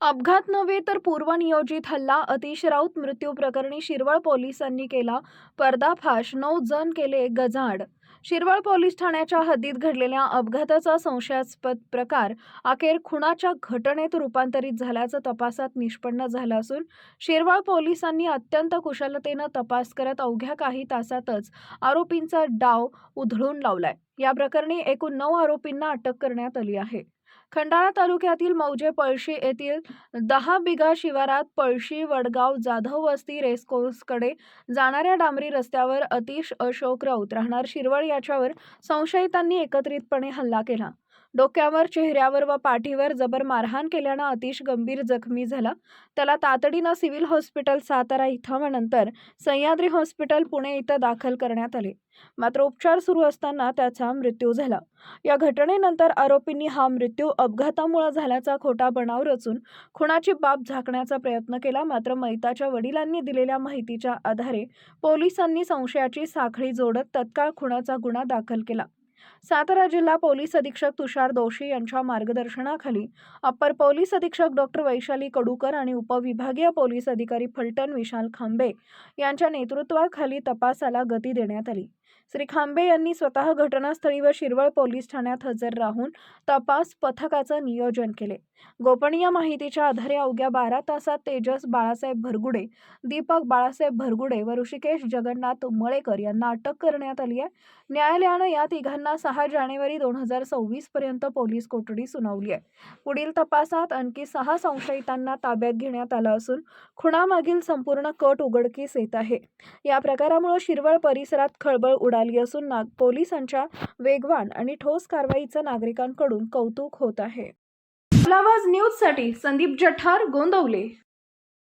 अपघात नव्हे तर पूर्वनियोजित हल्ला अतिश राऊत मृत्यू प्रकरणी शिरवळ पोलिसांनी केला पर्दाफाश. नऊ जण केले गजाड शिरवळ पोलीस ठाण्याच्या हद्दीत घडलेल्या अपघाताचा संशयास्पद प्रकार अखेर खुनाच्या घटनेत रूपांतरित झाल्याचं तपासात निष्पन्न झालं असून शिरवळ पोलिसांनी अत्यंत कुशलतेनं तपास करत अवघ्या काही तासातच आरोपींचा डाव उधळून लावलाय. या प्रकरणी एकूण नऊ आरोपींना अटक करण्यात आली आहे. खंडाळा तालुक्यातील मौजे पळशी येथील दहा बिघा शिवारात पळशी वडगाव जाधव वस्ती रेसकोर्सकडे जाणाऱ्या डांबरी रस्त्यावर अतिश अशोक राऊत राहणार शिरवळ याच्यावर संशयितांनी एकत्रितपणे हल्ला केला. डोक्यावर चेहऱ्यावर व पाठीवर जबर मारहाण केल्यानं अतिश गंभीर जखमी झाला. त्याला तातडीनं सिव्हिल हॉस्पिटल सातारा इथं व नंतर सह्याद्री हॉस्पिटल पुणे इथं दाखल करण्यात आले. मात्र उपचार सुरू असताना त्याचा मृत्यू झाला. या घटनेनंतर आरोपींनी हा मृत्यू अपघातामुळे झाल्याचा खोटा बनाव रचून खुनाची बाब झाकण्याचा प्रयत्न केला. मात्र मैताच्या वडिलांनी दिलेल्या माहितीच्या आधारे पोलिसांनी संशयाची साखळी जोडत तत्काळ खुनाचा गुन्हा दाखल केला. सातारा जिल्हा पोलीस अधीक्षक तुषार दोशी यांच्या मार्गदर्शनाखाली अप्पर पोलीस अधीक्षक डॉक्टर वैशाली कडूकर आणि उपविभागीय पोलीस अधिकारी फलटण विशाल खांबे यांच्या नेतृत्वाखाली तपासाला गती देण्यात आली. श्री खांबे यांनी स्वतः घटनास्थळी व शिरवळ पोलीस ठाण्यात हजर राहून तपास पथकाचं नियोजन केले. गोपनीय माहितीच्या आधारे अवघ्या बारा तासात तेजस बाळासाहेब भरगुडे दीपक बाळासाहेब भरगुडे व ऋषिकेश जगन्नाथ मळेकर यांना अटक करण्यात आली आहे. न्यायालयानं या तिघांना सहा जानेवारी दोन हजार सव्वीस पर्यंत पोलीस कोठडी सुनावली आहे. पुढील तपासात आणखी सहा संशयितांना ताब्यात घेण्यात आलं असून खुणामागील संपूर्ण कट उघडकीस येत आहे. या प्रकारामुळे शिरवळ परिसरात खळबळ उडाली असून नाग पोलिसांच्या वेगवान आणि ठोस कारवाईचं नागरिकांकडून कौतुक होत आहे. आवाज न्यूजसाठी संदीप जठार गोंदवले.